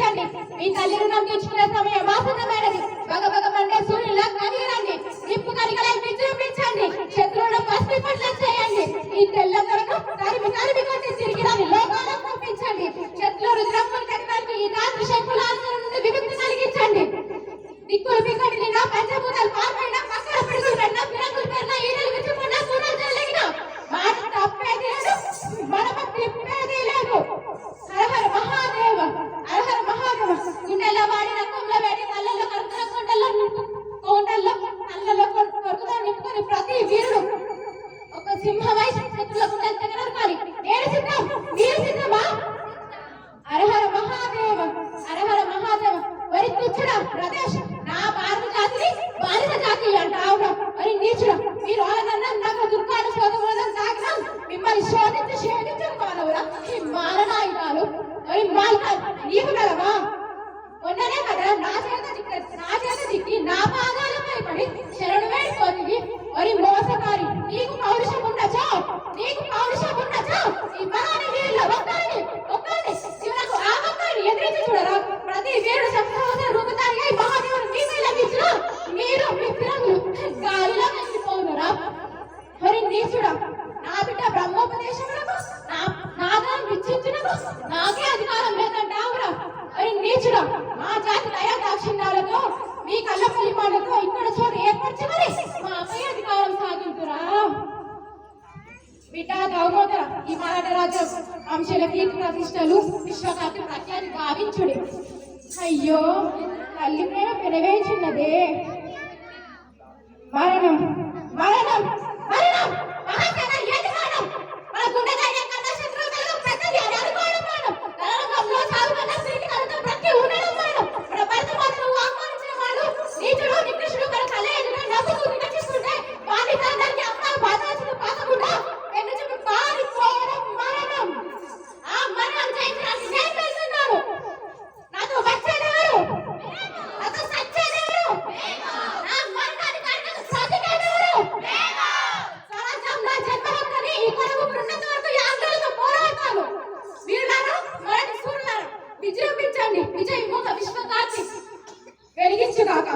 వెలిగించండి మీ తల్లి రుణం తీర్చుకునే సమయం వాసనమైనది. భగభగ మండే సూర్యులా కలిగిరండి నిప్పు కలిగలై విజృంభించండి. శత్రువులను పసిపట్ల చేయండి. ఈ తెల్ల కొరకు తరిమి తరిమి మీరు ఆనందం నాకు దుఃఖాలు శోధములను సాగడం మిమ్మల్ని శోధించి శోధించడం కానవురా ఈ మారణాయుధాలు మరి మాల్కాలు నీవు గలవా మొన్ననే కదా నా చేత దిక్క నా చేత దిక్కి నా పాదాలపై పడి శరణు వేడుకోదివి మరి మోసకారి నీకు పౌరుషం ఉండచో నీకు పౌరుషం ఉండచో ఈ మహానివేలు నాకే అధికారం లేదంటే అరే మా జాతి దయా దాక్షిణ్యాలతో మీ కళ్ళ పలిపాలతో ఇక్కడ చోటు ఏర్పరిచి మరి మాపై అధికారం సాగించురా బిడ్డ దామోదర ఈ మరాఠరాజు అంశాల కీర్తి ప్రతిష్టలు విశ్వకాపి ప్రఖ్యాతి భావించుడి అయ్యో తల్లి ప్రేమ పెనవేచిన్నదే. మరణం. টাকা